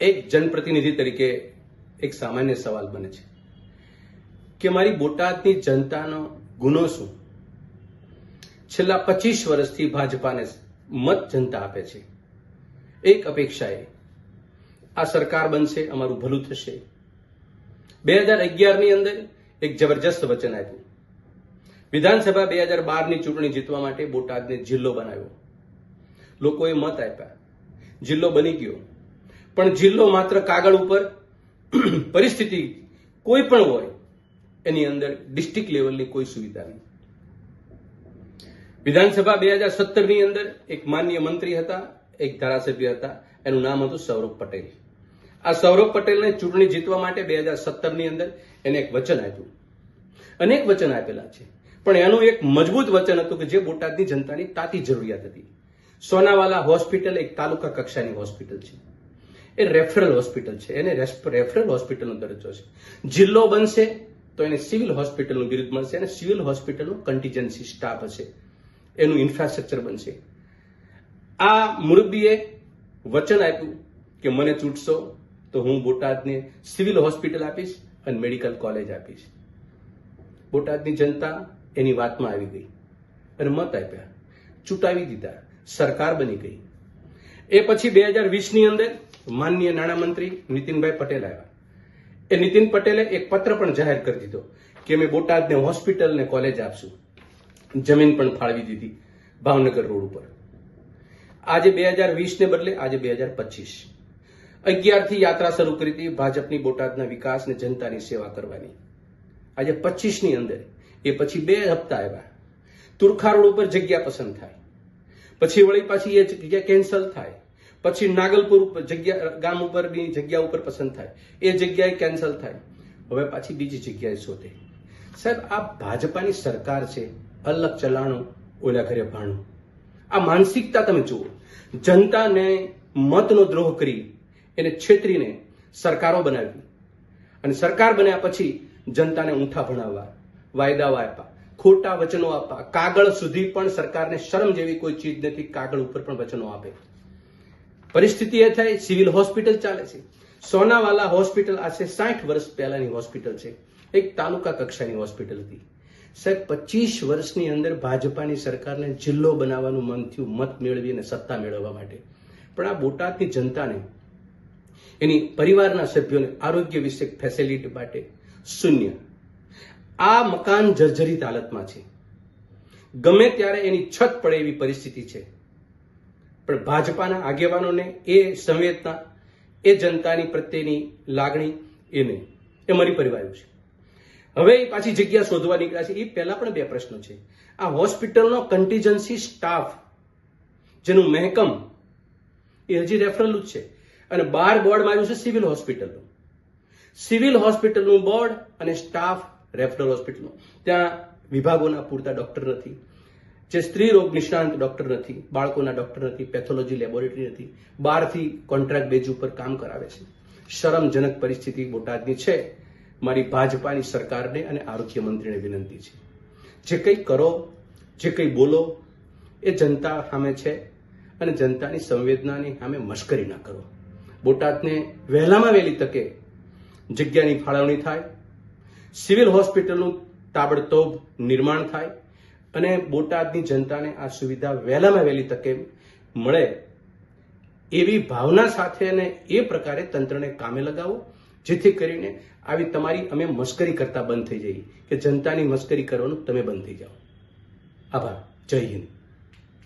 એક જનપ્રતિનિધિ તરીકે એક સામાન્ય સવાલ બને છે કે મારી બોટાદની જનતાનો ગુનો શું? છેલ્લા પચીસ વર્ષથી ભાજપાને મત જનતા આપે છે. એક અપેક્ષા એ આ સરકાર બનશે, અમારું ભલું થશે. બે હજાર અગિયારની અંદર એક જબરજસ્ત વચન આપ્યું. વિધાનસભા બે હજાર બારની ચૂંટણી જીતવા માટે બોટાદને જિલ્લો બનાવ્યો. લોકોએ મત આપ્યા. જિલ્લો બની ગયો. પણ જિલ્લો માત્ર કાગળ ઉપર પરિસ્થિતિ કોઈ પણ હોય, એની અંદર ડિસ્ટ્રિક્ટ લેવલની કોઈ સુવિધા નહીં વિધાનસભા બે હજાર સત્તરની અંદર એક માન્ય મંત્રી હતા, એક ધારાસભ્ય હતા, એનું નામ હતું સૌરભ પટેલ. આ સૌરભ પટેલને ચૂંટણી જીતવા માટે બે હજાર સત્તરની અંદર એને એક વચન આપ્યું. અનેક વચન આપેલા છે. પણ એનું એક મજબૂત વચન હતું કે જે બોટાદની જનતાની તાતી જરૂરિયાત હતી. સોનાવાલા હોસ્પિટલ એક તાલુકા કક્ષાની હોસ્પિટલ છે. એ રેફરલ હોસ્પિટલ છે. એને રેફરલ હોસ્પિટલનો દરજ્જો છે. જિલ્લો બનશે તો એને સિવિલ હોસ્પિટલનું બિરુદ મળશે અને સિવિલ હોસ્પિટલનો કન્ટીજન્સી સ્ટાફ હશે. એનું ઇન્ફ્રાસ્ટ્રક્ચર બનશે. આ મુરબ્બીએ વચન આપ્યું કે મને ચૂંટશો તો હું બોટાદને સિવિલ હોસ્પિટલ આપીશ અને મેડિકલ કોલેજ આપીશ. બોટાદની જનતા એની વાતમાં આવી ગઈ અને મત આપ્યા. ચૂંટાવી દીધા. સરકાર બની ગઈ. એ પછી બે હજાર વીસની અંદર માનનીય નાણામંત્રી નીતિનભાઈ પટેલ આવ્યા. એ નીતિન પટેલે એક પત્ર પણ જાહેર કરી દીધો કે અમે બોટાદને હોસ્પિટલ ને કોલેજ આપશું. જમીન પણ ફાળવી દીધી ભાવનગર રોડ ઉપર. આજે બે હજાર વીસને બદલે આજે બે હજાર પચીસ. અગિયારથી યાત્રા શરૂ કરી હતી ભાજપની બોટાદના વિકાસ ને જનતાની સેવા કરવાની. આજે પચીસની અંદર એ પછી બે હપ્તા આવ્યા. તુરખા રોડ ઉપર જગ્યા પસંદ થાય. પછી વળી પાછી એ જગ્યા કેન્સલ થાય. પછી નાગલપુર જગ્યા, ગામ ઉપરની જગ્યા ઉપર પસંદ થાય. એ જગ્યાએ કેન્સલ થાય. હવે પાછી બીજી જગ્યાએ શોધે. સાહેબ, આ ભાજપાની સરકાર છે, અલગ ચલાણું, ઓલા ઘરે ભાણું. આ માનસિકતા તમે જુઓ. જનતાને મતનો દ્રોહ કરી એને છેતરીને સરકારો બનાવી. અને સરકાર બન્યા પછી જનતાને ઊંઠા ભણાવવા વાયદાઓ આપ્યા ખોટા વચનો આપવા. કાગળ સુધી પણ સરકારને શરમ જેવી કોઈ ચીજ નથી, કાગળ ઉપર પણ વચનો આપે. પરિસ્થિતિ એ થાય, સિવિલ હોસ્પિટલ ચાલે છે. સોનાવાલા હોસ્પિટલ આજે સાઠ વર્ષ પહેલાની હોસ્પિટલ છે. એક તાલુકા કક્ષાની હોસ્પિટલ હતી. સાહેબ, પચીસ વર્ષની અંદર ભાજપાની સરકારને જિલ્લો બનાવવાનું મન થયું, મત મેળવી અને સત્તા મેળવવા માટે. પણ આ બોટાદની જનતાને, એની પરિવારના સભ્યોને આરોગ્ય વિશે ફેસિલિટી માટે શૂન્ય. આ મકાન જર્જરિત હાલતમાં છે. ગમે ત્યારે એની છત પડે એવી પરિસ્થિતિ છે. પણ ભાજપાના આગેવાનોને એ સંવેદના, એ જનતાની પ્રત્યેની લાગણી એ નહીં. એ મારી પરિવાર્યું છે. હવે એ પાછી જગ્યા શોધવા નીકળ્યા છે. એ પહેલા પણ બે પ્રશ્નો છે. આ હોસ્પિટલનો કન્ટીજન્સી સ્ટાફ જેનું મહેકમ એ હજી રેફરલ જ છે. અને બાર બોર્ડ માર્યું છે સિવિલ હોસ્પિટલનું. સિવિલ હોસ્પિટલનું બોર્ડ અને સ્ટાફ રેફરલ હોસ્પિટલનો. ત્યાં વિભાગોના પૂરતા ડોક્ટર નથી. જે સ્ત્રી રોગ નિષ્ણાંત ડોક્ટર નથી, બાળકોના ડોક્ટર નથી પેથોલોજી લેબોરેટરી નથી, બહારથી કોન્ટ્રાક્ટ બેઝ ઉપર કામ કરાવે છે. શરમજનક પરિસ્થિતિ બોટાદની છે. મારી ભાજપાની સરકારને અને આરોગ્ય મંત્રીને વિનંતી છે. જે કંઈ કરો, જે કંઈ બોલો, એ જનતા સામે છે અને જનતાની સંવેદનાની સામે મશ્કરી ના કરો. બોટાદને વહેલામાં વહેલી તકે જગ્યાની ફાળવણી થાય, સિવિલ હોસ્પિટલનું તાબડતોબ નિર્માણ થાય અને બોટાદની જનતાને આ સુવિધા વહેલામાં વહેલી તકે મળે એવી ભાવના સાથે અને એ પ્રકારે તંત્રને કામે લગાવો, જેથી કરીને આવી તમારી અમે મશ્કરી કરતા બંધ થઈ જઈએ, કે જનતાની મશ્કરી કરવાનું તમે બંધ થઈ જાઓ. આભાર. જય હિન્દ.